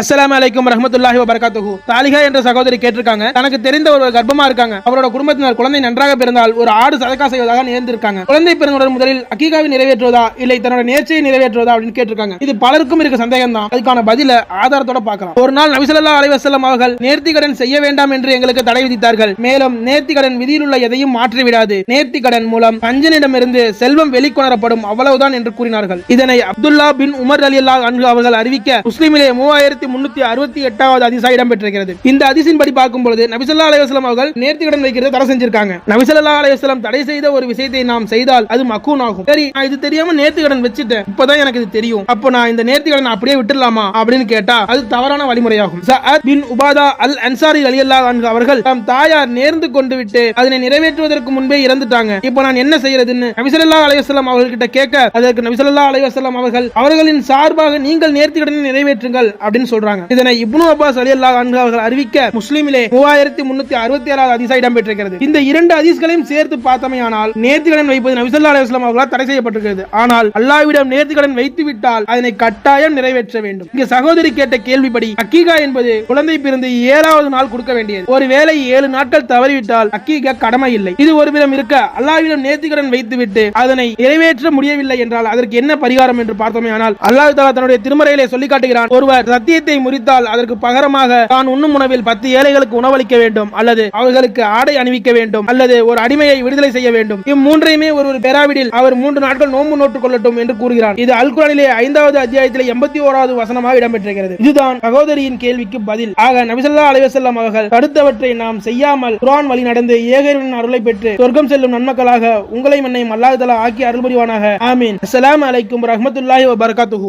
அஸ்லாம் அலைக்கும் ரஹமத்துல்லாஹி வபரகாத்துஹு தாலிகா என்ற சகோதரி கேட்டிருக்காங்க. தனக்கு தெரிந்த ஒரு கர்ப்பமா இருக்காங்க. அவரோட குடும்பத்தினர் குழந்தை நன்றாக பிறந்தால் ஒரு ஆடு சதக்கா செய்வதாக நேர்ந்திருக்காங்க. குழந்தை பிறந்தவுடன் முதலில் அக்கீகாவை நிறைவேற்றுவதா இல்லை தன்னோட நேர்ச்சியை நிறைவேற்றுவதா அப்படின்னு கேட்டிருக்காங்க. இது பலருக்கும் இருக்க சந்தேகம் தான் அதுக்கான பதில ஆதாரத்தோட பார்க்கலாம். ஒரு நாள் நபிசல்லா அலைவசல்லம் அவர்கள் நேர்த்திக்கடன் செய்ய வேண்டாம் என்று எங்களுக்கு தடை விதித்தார்கள். மேலும் நேர்த்திக்கடன் விதியில் உள்ள எதையும் மாற்றிவிடாது. நேர்த்திக்கடன் மூலம் பஞ்சனிடமிருந்து செல்வம் வெளிக்கொணரப்படும் அவ்வளவுதான் என்று கூறினார்கள். இதனை அப்துல்லா பின் உமர் அலி அல்லா அவர்கள் அறிவிக்க முஸ்லிமிலே மூவாயிரத்தி ஆயிரத்தி முன்னூத்தி அறுபத்தி எட்டாவது அதிசா இடம்பெற்றிருக்கிறது. இந்த அதிசின் படி பார்க்கும் பொழுது நபிசல்லா அலைவாஸ்லாம் அவர்கள் நேர்த்திக்கடன் வைக்கிறத தடை செஞ்சிருக்காங்க. நபிசல்லா அலைவாஸ்லாம் தடை செய்த ஒரு விஷயத்தை நாம் செய்தால் அது மக்கூன் ஆகும் சரி நான் இது தெரியாம நேர்த்திக்கடன் வச்சுட்டேன். இப்பதான் எனக்கு இது தெரியும். அப்போ நான் இந்த நேர்த்திக்கடன் அப்படியே விட்டுடலாமா அப்படின்னு கேட்டா அது தவறான வழிமுறையாகும். பின் உபாதா அல் அன்சாரி அலியல்லா அவர்கள் தம் தாயார் நேர்ந்து கொண்டு விட்டு அதனை நிறைவேற்றுவதற்கு முன்பே இறந்துட்டாங்க. இப்போ நான் என்ன செய்யறதுன்னு நபிசல்லா அலைவாஸ்லாம் அவர்கிட்ட கேட்க அதற்கு நபிசல்லா அலைவாஸ்லாம் அவர்கள் அவர்களின் சார்பாக நீங்கள் நேர்த்திக்கடனை நிறைவேற்றுங்கள் அப்படின்னு சொல்றாங்க. இதனை இப்னு அப்பாஸ் அலி அல்லா அவர்கள் அறிவிக்க முஸ்லீமிலே மூவாயிரத்தி முன்னூத்தி அறுபத்தி ஏழாவது அதிசா இடம்பெற்றிருக்கிறது இந்த இரண்டு அதிசகளையும் சேர்த்து பார்த்தமையானால் நேர்த்திக்கடன் வைப்பது நபிசல்லா அலுவலாம் அவர்களால் தடை செய்யப்பட்டிருக்கிறது. ஆனால் அல்லாவிடம் நேர்த்திக்கடன் வைத்து விட்டால் அதனை கட்டாயம் நிறைவேற்ற வேண்டும். இங்கு சகோதரி கேட்ட கேள்விப்படி அக்கீகா என்பது குழந்தை பிறந்து ஏழாவது நாள் கொடுக்க வேண்டியது. ஒருவேளை ஏழு நாட்கள் தவறிவிட்டால் அக்கீகா கடமை இல்லை. இது ஒரு விதம் இருக்க அல்லாவிடம் நேர்த்திக்கடன் வைத்துவிட்டு அதனை நிறைவேற்ற முடியவில்லை என்றால் அதற்கு என்ன பரிகாரம் என்று பார்த்தோமே ஆனால் அல்லாஹ் தாலா தன்னுடைய திருமறையிலே சொல்லி காட்டுகிறான். ஒருவர் சத்தியத்தை முறித்தால் அதற்கு பகரமாக தான் உண்ணும் உணவில் பத்து ஏழைகளுக்கு உணவளிக்க வேண்டும். அல்லது அவர்களுக்கு ஆடை அணிவிக்க வேண்டும். அல்லது ஒரு அடிமையை விடுதலை செய்ய வேண்டும். இம்மூன்றையுமே ஒரு பெராவிடில் அவர் மூன்று நாட்கள் நோன்பு நோட்டுக் கொள்ளட்டும் என்று கூறுகிறார். இது அல்குரானிலே ஐந்தாவது அத்தியாயத்திலே எண்பத்தி ஓராவது வசனமாக இடம்பெற்றிருக்கிறது. இதுதான் சகோதரியின் கேள்விக்கு பதில். ஆக நபிசல்லா அலைவசல்லாம் அவர்கள் தடுத்தவற்றை நாம் செய்யாமல் குரான் வழி நடந்து ஏகரின் அருளை பெற்று சொர்க்கம் செல்லும் நன்மக்களாக உங்களை மன்னையும் அல்லாஹ் தலா ஆக்கி அருள் புரிவானாக ஆமீன். அஸ்லாம் அலைக்கும் ரஹமத்துல்லாஹி வபர்காத்துஹு.